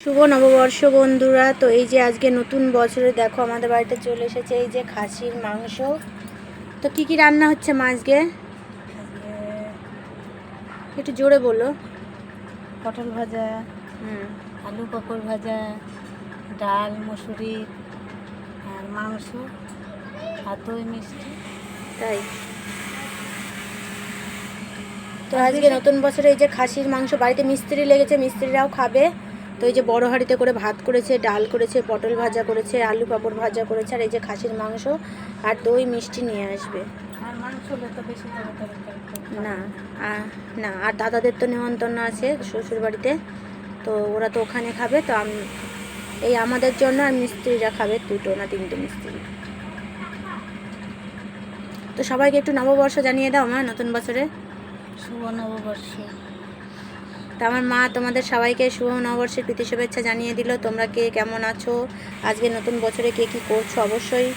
শুভ নববর্ষ বন্ধুরা। তো এই যে আজকে নতুন বছরে দেখো আমাদের বাড়িতে চলে এসেছে এই যে খাসির মাংস। তো কি কি রান্না হচ্ছে মা আজকে? একটু জোরে বলো। পটল ভাজা হুম। আলু পকর ভাজা ডাল মুসুরি আর মাংস আর দই মিষ্টি। তাই? তো আজকে নতুন বছরে এই যে খাসির মাংস বাড়িতে মিস্ত্রি লেগেছে মিস্ত্রিরাও খাবে। তো এই যে বড় হাঁড়িতে করে ভাত করেছে ডাল করেছে পটল ভাজা করেছে আলু পাঁপড় ভাজা করেছে আর এই যে খাসির মাংস আর দই মিষ্টি নিয়ে আসবে। না না আর দাদাদের তো নেমন্তন্ন আছে শ্বশুর বাড়িতে তো ওরা তো ওখানে খাবে তো আমি এই আমাদের জন্য আর মিস্ত্রিরা খাবে দুটো না তিনটে মিস্ত্রি। তো সবাইকে একটু নববর্ষ জানিয়ে দাও মা নতুন বছরে। শুভ নববর্ষ। তো আমার মা তোমাদের সবাইকে শুভ নববর্ষের প্রীতি শুভেচ্ছা জানিয়ে দিল। তোমরা কে কেমন আছো? আজকে নতুন বছরে কে কী করছ? অবশ্যই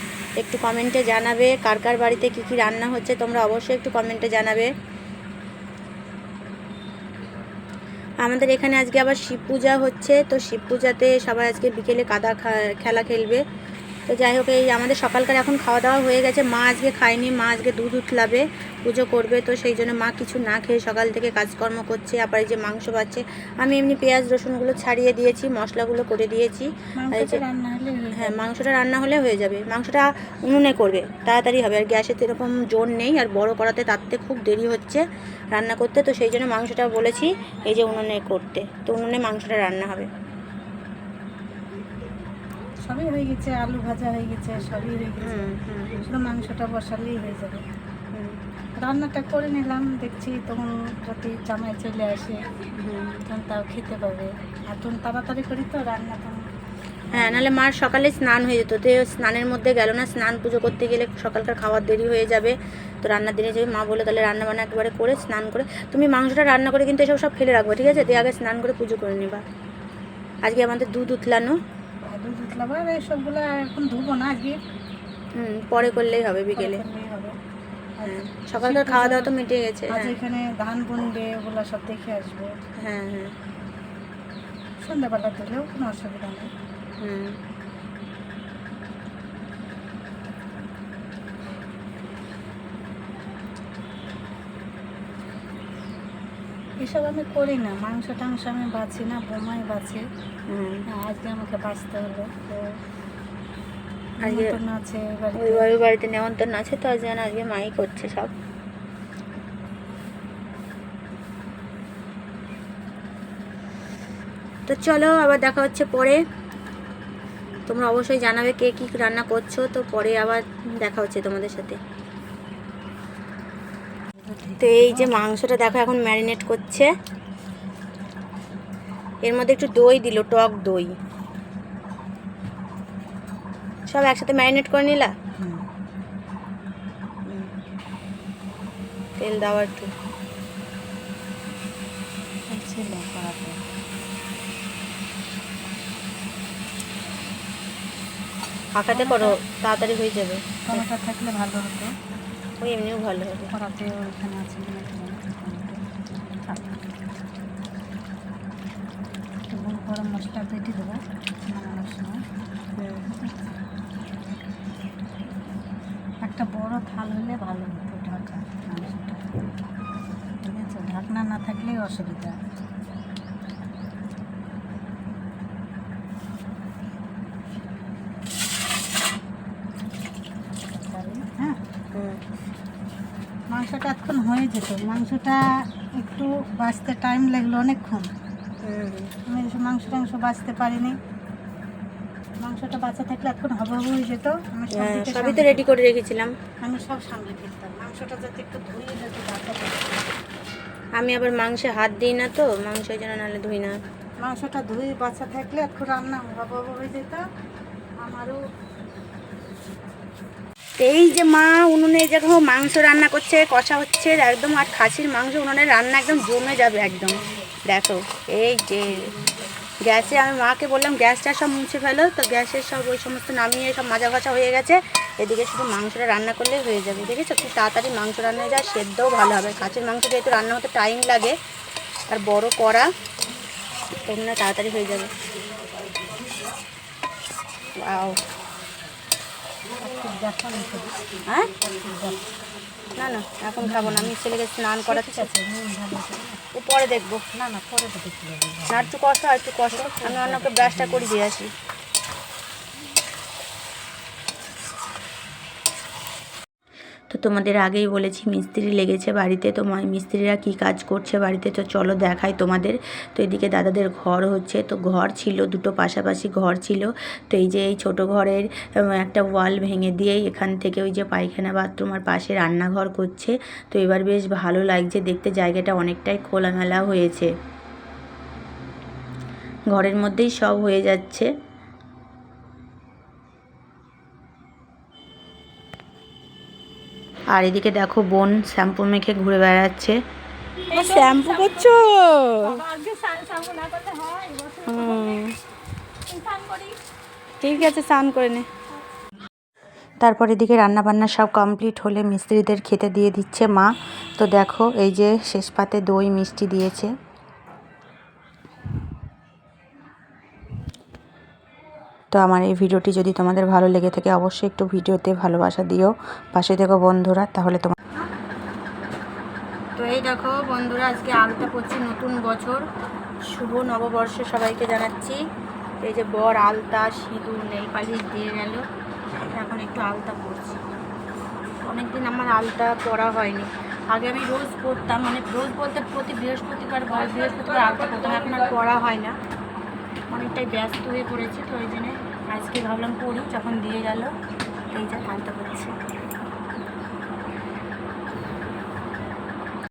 একটু কমেন্টে জানাবে। কার কার বাড়িতে কী কী রান্না হচ্ছে তোমরা অবশ্যই একটু কমেন্টে জানাবে। আমাদের এখানে আজকে আবার শিব পূজা হচ্ছে। তো শিব পূজাতে সবাই আজকে বিকেলে কাদা খেলা খেলবে। তো যাই হোক, এই আমাদের সকালকার এখন খাওয়া দাওয়া হয়ে গেছে। মা আজকে খায়নি। মা আজকে দুধ উতলাবে। পুজো করবে তো সেই জন্য মা কিছু না খেয়ে সকাল থেকে কাজকর্ম করছে আবার এই যে মাংস পাচ্ছে। আমি এমনি পেঁয়াজ রসুনগুলো ছাড়িয়ে দিয়েছি মশলাগুলো করে দিয়েছি। হ্যাঁ মাংসটা রান্না হলে হয়ে যাবে। মাংসটা উনুনে করবে তাড়াতাড়ি হবে। আর গ্যাসে তো এরকম জোর নেই আর বড় করাতে তাতে খুব দেরি হচ্ছে রান্না করতে তো সেই জন্য মাংসটা বলেছি এই যে উনুনে করতে তো উনুনে মাংসটা রান্না হবে। সবই হয়ে গেছে আলু ভাজা হয়ে গেছে সবই হয়ে গেছে। শুধু মাংসটা বসালেই হয়ে যাবে। রান্নাটা করে নিলাম দেখছি তখন যদি জামাই চলে আসে তখন তাও খেতে পাবে আর তখন তাড়াতাড়ি করি তো রান্না তখন। হ্যাঁ নাহলে মার সকালে স্নান হয়ে যেত তো স্নানের মধ্যে গেল না স্নান পুজো করতে গেলে সকালকার খাওয়ার দেরি হয়ে যাবে তো রান্নার দেরি হয়ে যাবে মা বলে তাহলে রান্না বান্না একেবারে করে স্নান করে তুমি মাংসটা রান্না করে কিন্তু এসব সব ফেলে রাখবে ঠিক আছে? দিয়ে আগে স্নান করে পুজো করে নিবা। আজকে আমাদের দুধ উতলানো। আর দুধ উতলাম আর সবগুলো এখন ধুবো না আজকে। হুম পরে করলেই হবে বিকেলে। হবে। হ্যাঁ সকালকার খাওয়া দাওয়া তো মিটে গেছে আজ হ্যাঁ। এখানে ধান বুনবে ওগুলো সব দেখে আসবে। হ্যাঁ হ্যাঁ। সন্ধ্যাবেলা দিলেও কোনো অসুবিধা নেই। হুম। এসব আমি করি না মাংস টাংস আমি বাছি না বোমাই বাছে। হ্যাঁ, আজকে আমাকে বাঁচতে হলো। তো আজকে আছে। ওই বাড়ির বাড়িতে নেমন্তন্ন আছে তো আজ যেন আজকে মাই করছে সব। তো চলো আবার দেখা হচ্ছে পরে। তোমরা অবশ্যই জানাবে কে কী রান্না করছ তো পরে আবার দেখা হচ্ছে তোমাদের সাথে। তো এই যে মাংসটা দেখো এখন ম্যারিনেট করছে। এর মধ্যে একটু দই দিল টক দই। সব একসাথে ম্যারিনেট করে নিলা? তেল দেওয়া একটু। করাতে ফাঁকাতে করো তাড়াতাড়ি হয়ে যাবে। টমেটো থাকলে ভালো হতো। ওই এমনিও ভালো হবে। করাতে ওখানে আছে গরম মশলা বেটে দেবো। নামানোর সময় হুম। একটা বড় থাল হলে ভালো হতো, ঢাকা। মাংসটা ঠিক আছে, ঢাকনা না থাকলেই অসুবিধা। হ্যাঁ। মাংসটা এতক্ষণ হয়ে যেত। মাংসটা একটু বাঁচতে টাইম লাগল অনেকক্ষণ। আমি মাংস টাংস বাঁচতে পারিনি। মাংসটা বাঁচা থাকলে এতক্ষণ হব হয়ে যেত। হ্যাঁ, সবই তো রেডি করে রেখেছিলাম। আমি সব সামলে ফেলতাম মাংসটা যাতে একটু ধুয়ে যাতে আমি আবার মাংসে হাত দিই না তো মাংস যেন নাহলে ধুই না। মাংসটা ধুয়ে বাঁচা থাকলে একটু রান্না হব হব হয়ে যেত। আমারও এই যে মা উনুনে দেখো মাংস রান্না করছে কষা হচ্ছে একদম আর খাসির মাংস উনুনে রান্না একদম জমে যাবে একদম। দেখো এই যে গ্যাসে আমি মাকে বললাম, গ্যাসটা সব মুছে ফেলো। তো গ্যাসের সব ওই সমস্ত নামিয়ে সব মাজা ঘষা হয়ে গেছে। এদিকে শুধু মাংসটা রান্না করলেই হয়ে যাবে, দেখেছ? খুব তাড়াতাড়ি মাংস রান্না হয়ে যায়, সেদ্ধও ভালো হবে। খাসির মাংস যেহেতু রান্না হতে টাইম লাগে, আর বড় কড়া তোমরা তাড়াতাড়ি হয়ে যাবে। হ্যাঁ। না না এখন খাব না। আমি ছেলেকে স্নান করাচ্ছি। ও পরে দেখব। না না পরে তো দেখতে না একটু কষ্ট আর একটু কষ্ট। আমি অন্যকে ব্রাশটা করে দিয়ে আসি। তো তোমাদের আগেই বলেছি, মিস্ত্রি লেগেছে বাড়িতে, তো মিস্ত্রিরা কি কাজ করছে বাড়িতে? তো চলো দেখাই তোমাদের। তো এদিকে দাদাদের ঘর হচ্ছে, তো ঘর ছিল, দুটো পাশাপাশি ঘর ছিল। তো এই যে এই ছোটো ঘরের একটা ওয়াল ভেঙে দিয়েই এখান থেকে ওই যে পায়খানা বাথরুম আর পাশে রান্নাঘর করছে। তো এবার বেশ ভালো লাগছে, দেখতে জায়গাটা অনেকটাই খোলামেলা হয়েছে। ঘরের মধ্যেই সব হয়ে যাচ্ছে। আর এদিকে দেখো বোন শ্যাম্পু মেখে ঘুরে বেড়াচ্ছে। শ্যাম্পু করছ? হুম। ঠিক আছে স্নান করে নে। তারপর এদিকে রান্না বান্না সব কমপ্লিট হলে মিস্ত্রিদের খেতে দিয়ে দিচ্ছে মা। তো দেখো এই যে শেষ পাতে দই মিষ্টি দিয়েছে। তো আমার এই ভিডিওটি যদি তোমাদের ভালো লেগে থাকে, অবশ্যই একটু ভিডিওতে ভালোবাসা দিও। পাশে দেখো বন্ধুরা, তাহলে তোমার তো এই দেখো বন্ধুরা, আজকে আলতা পড়ছে নতুন বছর। শুভ নববর্ষ সবাইকে জানাচ্ছি। এই যে বর, আলতা, সিঁদুর নেই পালিশ দিয়ে গেল। এখন একটু আলতা পড়ছি। অনেকদিন আমার আলতা পরা হয়নি। আগে আমি রোজ পরতাম মানে রোজ বলতে প্রতি বৃহস্পতিবার বৃহস্পতিবার আলতা পরতাম এখন আর পরা হয় না। অনেকটাই ব্যস্ত হয়ে পড়েছি, তো ওই জন্য আজকে ভাবলাম পড়ি, যখন দিয়ে গেল, এই যে আলতা পড়ছি